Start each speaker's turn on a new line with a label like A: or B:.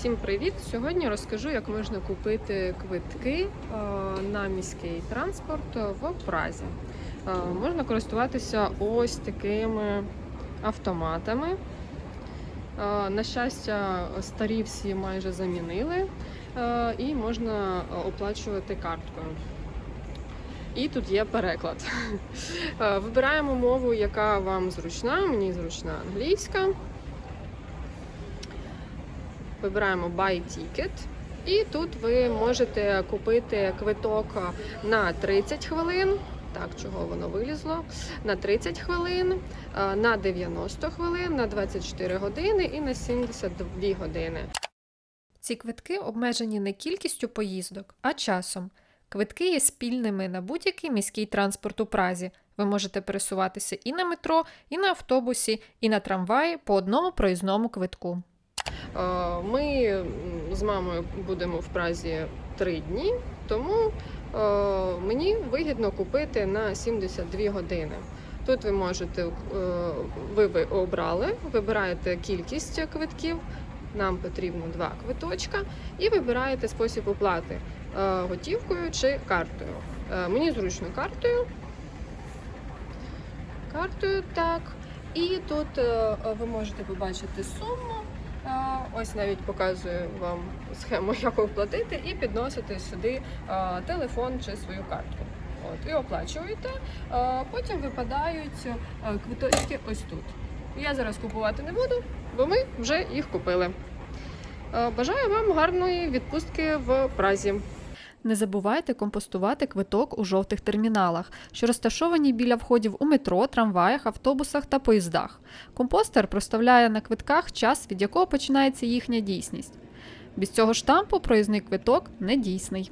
A: Всім привіт! Сьогодні розкажу, як можна купити квитки е, на міський транспорт в Празі. Е, Можна користуватися ось такими автоматами. Е, На щастя, старі всі майже замінили, і можна оплачувати карткою. І тут є переклад. Вибираємо мову, яка вам зручна. Мені зручна англійська. Вибираємо Buy Ticket. І тут ви можете купити квиток на 30 хвилин. Так, чого воно вилізло? На 30 хвилин, е, на 90 хвилин, на 24 години і на 72 години.
B: Ці квитки обмежені не кількістю поїздок, а часом. Квитки є спільними на будь-який міський транспорт у Празі. Ви можете пересуватися і на метро, і на автобусі, і на трамваї по одному проїзному квитку.
A: Е, Ми з мамою будемо в Празі 3 дні, тому е, мені вигідно купити на 72 години. Тут ви можете, е, ви обрали, вибираєте кількість квитків. Нам потрібно два квиточка, і вибираєте спосіб оплати готівкою чи картою. Мені зручно картою. Картою так. І тут ви можете побачити суму. Ось навіть показую вам схему, як оплатити, і підносити сюди телефон чи свою картку. От, і оплачуєте. Потім випадають квиточки ось тут. Я зараз купувати не буду, бо ми вже їх купили. Бажаю вам гарної відпустки в Празі.
B: Не забувайте компостувати квиток у жовтих терміналах, що розташовані біля входів у метро, трамваях, автобусах та поїздах. Компостер проставляє на квитках час, від якого починається їхня дійсність. Без цього штампу проїзний квиток не дійсний.